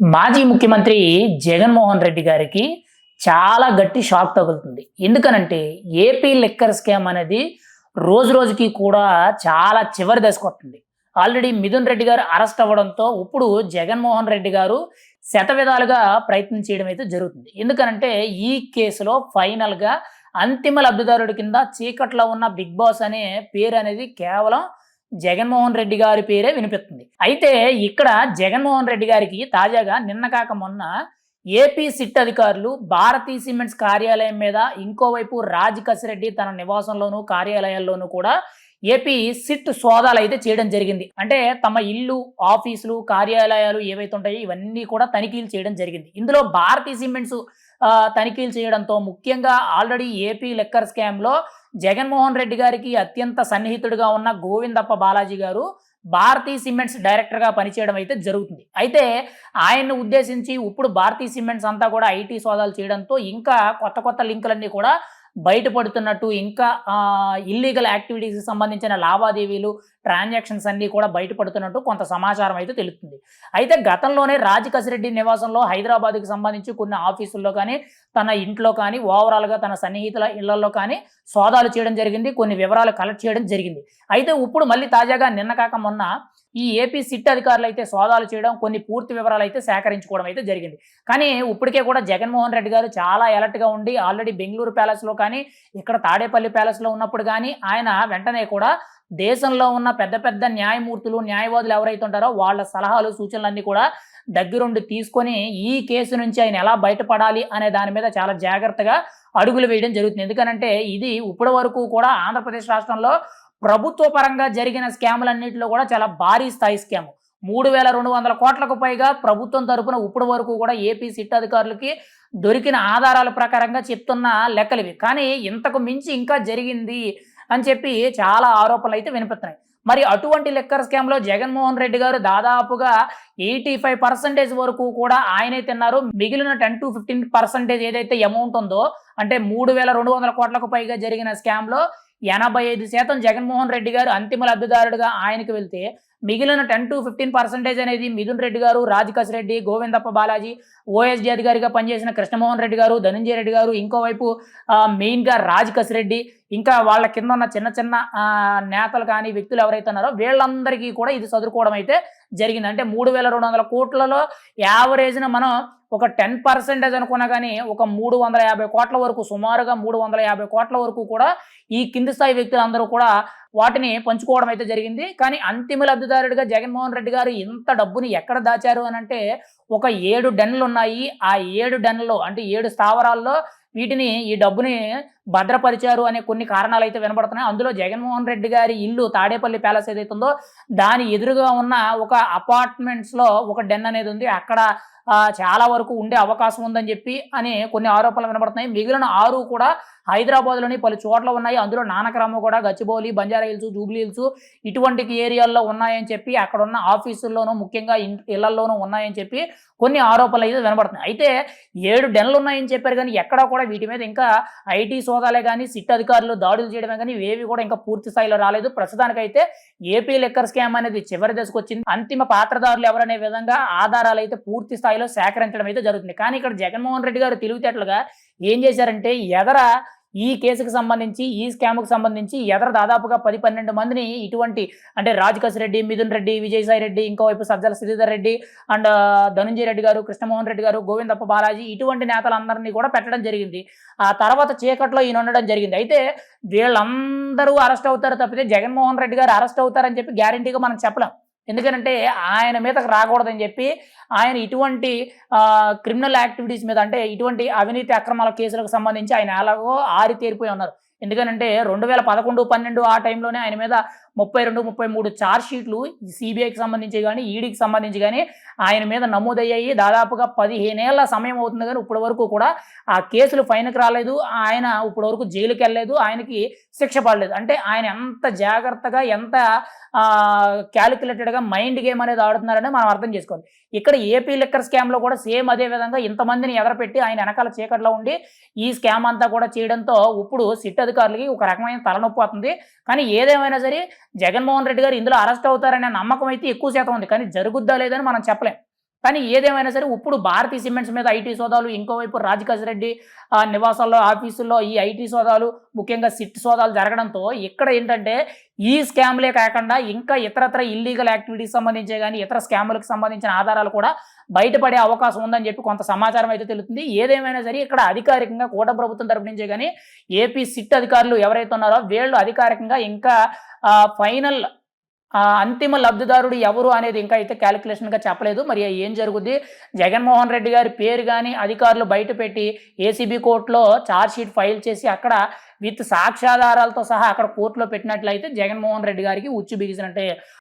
మాజీ ముఖ్యమంత్రి జగన్మోహన్ రెడ్డి గారికి చాలా గట్టి షాక్ తగులుతుంది. ఎందుకనంటే ఏపీ లిక్కర్ స్కామ్ అనేది రోజు రోజుకి కూడా చాలా చివరి దశకు ఆల్రెడీ మిథున్ రెడ్డి గారు అరెస్ట్ అవ్వడంతో ఇప్పుడు జగన్మోహన్ రెడ్డి గారు శత విధాలుగా ప్రయత్నం చేయడం అయితే జరుగుతుంది. ఎందుకనంటే ఈ కేసులో ఫైనల్గా అంతిమ లబ్ధిదారుడి కింద చీకట్లో ఉన్న బిగ్ బాస్ అనే పేరు అనేది కేవలం జగన్మోహన్ రెడ్డి గారి పేరే వినిపిస్తుంది. అయితే ఇక్కడ జగన్మోహన్ రెడ్డి గారికి తాజాగా నిన్న కాక మొన్న ఏపీ సిట్ అధికారులు భారతీ సిమెంట్స్ కార్యాలయం మీద ఇంకోవైపు రాజ్ కసిరెడ్డి తన నివాసంలోనూ కార్యాలయాల్లోనూ కూడా ఏపీ సిట్ సోదాలు అయితే చేయడం జరిగింది. అంటే తమ ఇల్లు ఆఫీసులు కార్యాలయాలు ఏవైతే ఉంటాయో ఇవన్నీ కూడా తనిఖీలు చేయడం జరిగింది. ఇందులో భారతీ సిమెంట్స్ తనిఖీలు చేయడంతో ముఖ్యంగా ఆల్రెడీ ఏపీ లెక్కర్ స్కామ్లో జగన్మోహన్ రెడ్డి గారికి అత్యంత సన్నిహితుడిగా ఉన్న గోవిందప్ప బాలాజీ గారు భారతీ సిమెంట్స్ డైరెక్టర్గా పనిచేయడం అయితే జరుగుతుంది. అయితే ఆయన్ని ఉద్దేశించి ఇప్పుడు భారతీ సిమెంట్స్ అంతా కూడా ఐటీ సోదాలు చేయడంతో ఇంకా కొత్త కొత్త లింకులన్నీ కూడా బయటపడుతున్నట్టు ఇంకా ఇల్లీగల్ యాక్టివిటీస్కి సంబంధించిన లావాదేవీలు ట్రాన్సాక్షన్స్ అన్నీ కూడా బయటపడుతున్నట్టు కొంత సమాచారం అయితే తెలుస్తుంది. అయితే గతంలోనే రాజ్ కసిరెడ్డి నివాసంలో హైదరాబాద్కి సంబంధించి కొన్ని ఆఫీసుల్లో కానీ తన ఇంట్లో కానీ ఓవరాల్గా తన సన్నిహితుల ఇళ్ళలో కానీ సోదాలు చేయడం జరిగింది కొన్ని వివరాలు కలెక్ట్ చేయడం జరిగింది. అయితే ఇప్పుడు మళ్ళీ తాజాగా నిన్న కాక మొన్న ఈ ఏపీ సిట్ అధికారులు అయితే సోదాలు చేయడం కొన్ని పూర్తి వివరాలు అయితే సేకరించుకోవడం అయితే జరిగింది. కానీ ఇప్పటికే కూడా జగన్మోహన్ రెడ్డి గారు చాలా అలర్ట్గా ఉండి ఆల్రెడీ బెంగళూరు ప్యాలెస్లో కానీ ఇక్కడ తాడేపల్లి ప్యాలెస్లో ఉన్నప్పుడు కానీ ఆయన వెంటనే కూడా దేశంలో ఉన్న పెద్ద పెద్ద న్యాయమూర్తులు న్యాయవాదులు ఎవరైతే ఉంటారో వాళ్ళ సలహాలు సూచనలన్నీ కూడా దగ్గరుండి తీసుకొని ఈ కేసు నుంచి ఆయన ఎలా బయటపడాలి అనే దాని మీద చాలా జాగ్రత్తగా అడుగులు వేయడం జరుగుతుంది. ఎందుకనంటే ఇది ఇప్పటి వరకు కూడా ఆంధ్రప్రదేశ్ రాష్ట్రంలో ప్రభుత్వ పరంగా జరిగిన స్కాములన్నింటిలో కూడా చాలా భారీ స్థాయి స్కాము. మూడు వేల రెండు వందల కోట్లకు పైగా ప్రభుత్వం తరపున ఇప్పటి వరకు కూడా ఏపీ సిట్ అధికారులకి దొరికిన ఆధారాల ప్రకారంగా చెప్తున్న లెక్కలు ఇవి కానీ ఇంతకు మించి ఇంకా జరిగింది అని చెప్పి చాలా ఆరోపణలు అయితే వినిపిస్తున్నాయి. మరి అటువంటి లెక్కర్ స్కామ్లో జగన్మోహన్ రెడ్డి గారు దాదాపుగా ఎయిటీ ఫైవ్ పర్సెంటేజ్ వరకు కూడా ఆయనే తిన్నారు. మిగిలిన టెన్ టు ఫిఫ్టీన్ పర్సెంటేజ్ ఏదైతే అమౌంట్ ఉందో అంటే మూడు వేల రెండు వందల కోట్లకు పైగా జరిగిన స్కామ్లో ఎనభై ఐదు శాతం జగన్మోహన్ రెడ్డి గారు అంతిమ లబ్ధిదారుడుగా ఆయనకు వెళ్తే మిగిలిన టెన్ టు ఫిఫ్టీన్ పర్సెంటేజ్ అనేది మిథున్ రెడ్డి గారు రాజ్ రెడ్డి గోవిందప్ప బాలాజీ ఓఎస్డీ అధికారిగా పనిచేసిన కృష్ణమోహన్ రెడ్డి గారు ధనంజయ రెడ్డి గారు ఇంకోవైపు మెయిన్గా రాజ్ కసిరెడ్డి ఇంకా వాళ్ళ కింద ఉన్న చిన్న చిన్న నేతలు కానీ వ్యక్తులు ఎవరైతే ఉన్నారో వీళ్ళందరికీ కూడా ఇది చదువుకోవడం అయితే జరిగింది. అంటే మూడు వేల రెండు వందల కోట్లలో యావరేజ్న మనం ఒక టెన్ పర్సెంటేజ్ అనుకున్నా కానీ ఒక మూడు వందల యాభై కోట్ల వరకు సుమారుగా మూడు వందల యాభై కోట్ల వరకు కూడా ఈ కింది స్థాయి వ్యక్తులందరూ కూడా వాటిని పంచుకోవడం అయితే జరిగింది. కానీ అంతిమ లబ్ధిదారుడిగా జగన్మోహన్ రెడ్డి గారు ఇంత డబ్బుని ఎక్కడ దాచారు అని అంటే ఒక ఏడు డెన్లు ఉన్నాయి. ఆ ఏడు డెన్లు అంటే ఏడు స్థావరాల్లో వీటిని ఈ డబ్బుని భద్రపరిచారు అనే కొన్ని కారణాలు అయితే వినబడుతున్నాయి. అందులో జగన్మోహన్ రెడ్డి గారి ఇల్లు తాడేపల్లి ప్యాలెస్ ఏదైతే ఉందో దాని ఎదురుగా ఉన్న ఒక అపార్ట్మెంట్స్లో ఒక డెన్ అనేది ఉంది. అక్కడ చాలా వరకు ఉండే అవకాశం ఉందని చెప్పి అని కొన్ని ఆరోపణలు వినబడుతున్నాయి. మిగిలిన ఆరు కూడా హైదరాబాద్లోని పలు చోట్ల ఉన్నాయి. అందులో నానకరామ కూడా Gachibowli Banjara Hills Jubilee Hills ఇటువంటి ఏరియాల్లో ఉన్నాయని చెప్పి అక్కడ ఉన్న ఆఫీసుల్లోనూ ముఖ్యంగా ఇళ్ళల్లోనూ ఉన్నాయని చెప్పి కొన్ని ఆరోపణలు అయితే వినబడుతున్నాయి. అయితే ఏడు డెన్లు ఉన్నాయని చెప్పారు కానీ ఎక్కడా కూడా వీటి మీద ఇంకా ఐటీ సోదాలే కానీ సిట్ అధికారులు దాడులు చేయడమే కానీ ఇవేవి కూడా ఇంకా పూర్తి స్థాయిలో రాలేదు. ప్రస్తుతానికైతే ఏపీ లెక్కర్ స్కామ్ అనేది చివరి దశకు వచ్చింది. అంతిమ పాత్రదారులు ఎవరనే విధంగా ఆధారాలు అయితే పూర్తి స్థాయిలో సేకరించడం అయితే జరుగుతుంది. కానీ ఇక్కడ జగన్మోహన్ రెడ్డి గారు తెలివితేటలుగా ఏం చేశారంటే ఎదర ఈ కేసుకు సంబంధించి ఈ స్కామ్కు సంబంధించి ఎదర దాదాపుగా పది పన్నెండు మందిని ఇటువంటి అంటే రాజకస్ రెడ్డి మిథున్ రెడ్డి విజయసాయి రెడ్డి ఇంకోవైపు సజ్జల శ్రీధర్ రెడ్డి అండ్ ధనుంజయ రెడ్డి గారు కృష్ణమోహన్ రెడ్డి గారు గోవిందప్ప బాలాజీ ఇటువంటి నేతలందరినీ కూడా పెట్టడం జరిగింది. ఆ తర్వాత చీకట్లో ఈయన ఉండడం జరిగింది. అయితే వీళ్ళందరూ అరెస్ట్ అవుతారు తప్పితే జగన్మోహన్ రెడ్డి గారు అరెస్ట్ అవుతారని చెప్పి గ్యారంటీగా మనం చెప్పలేం. ఎందుకంటే ఆయన మీదకి రాకూడదని చెప్పి ఆయన ఇటువంటి క్రిమినల్ యాక్టివిటీస్ మీద అంటే ఇటువంటి అవినీతి అక్రమాల కేసులకు సంబంధించి ఆయన ఎలాగో ఆరితేరిపోయి ఉన్నారు. ఎందుకనంటే రెండు వేల పదకొండు పన్నెండు ఆ టైంలోనే ఆయన మీద ముప్పై రెండు ముప్పై మూడు చార్జ్షీట్లు సిబిఐకి సంబంధించి కానీ ఈడీకి సంబంధించి కానీ ఆయన మీద నమోదయ్యాయి. దాదాపుగా పదిహేనేళ్ళ సమయం అవుతుంది కానీ ఇప్పటి వరకు కూడా ఆ కేసులు ఫైన్కి రాలేదు. ఆయన ఇప్పటి వరకు జైలుకి వెళ్ళలేదు. ఆయనకి శిక్ష పడలేదు. అంటే ఆయన ఎంత జాగ్రత్తగా ఎంత క్యాలిక్యులేటెడ్గా మైండ్ గేమ్ అనేది ఆడుతున్నారని మనం అర్థం చేసుకోవాలి. ఇక్కడ ఏపీ లిక్కర్ స్కామ్లో కూడా సేమ్ అదే విధంగా ఇంతమందిని ఎదరపెట్టి ఆయన వెనకాల చీకట్లో ఉండి ఈ స్కామ్ అంతా కూడా చేయడంతో ఇప్పుడు సిట్ అధికారులకి ఒక రకమైన తలనొప్పి అవుతుంది కానీ ఏదేమైనా సరే జగన్మోహన్ రెడ్డి గారు ఇందులో అరెస్ట్ అవుతారనే నమ్మకం అయితే ఎక్కువ శాతం ఉంది. కానీ జరుగుద్దా లేదని మనం చెప్పలేం. కానీ ఏదేమైనా సరే ఇప్పుడు భారతీయ సిమెంట్స్ మీద ఐటీ సోదాలు ఇంకోవైపు రాజకాశ్ రెడ్డి నివాసాల్లో ఆఫీసుల్లో ఈ ఐటీ సోదాలు ముఖ్యంగా సిట్ సోదాలు జరగడంతో ఇక్కడ ఏంటంటే ఈ స్కామ్లే కాకుండా ఇంకా ఇతరత్ర ఇల్లీగల్ యాక్టివిటీస్ సంబంధించే కానీ ఇతర స్కాములకు సంబంధించిన ఆధారాలు కూడా బయటపడే అవకాశం ఉందని చెప్పి కొంత సమాచారం అయితే తెలుస్తుంది. ఏదేమైనా సరే ఇక్కడ అధికారికంగా కూట ప్రభుత్వం తరపు నుంచే కానీ ఏపీ సిట్ అధికారులు ఎవరైతే ఉన్నారో వీళ్ళు అధికారికంగా ఇంకా ఫైనల్ అంతిమ లబ్ధిదారుడు ఎవరు అనేది ఇంకా అయితే క్యాలిక్యులేషన్గా చెప్పలేదు. మరి ఏం జరుగుద్ది? జగన్మోహన్ రెడ్డి గారి పేరు కానీ అధికారులు బయట పెట్టి ఏసీబీ కోర్టులో షీట్ ఫైల్ చేసి అక్కడ విత్ సాక్ష్యాధారాలతో సహా అక్కడ కోర్టులో పెట్టినట్లయితే జగన్మోహన్ రెడ్డి గారికి ఉచ్చు బిగిసినట్టే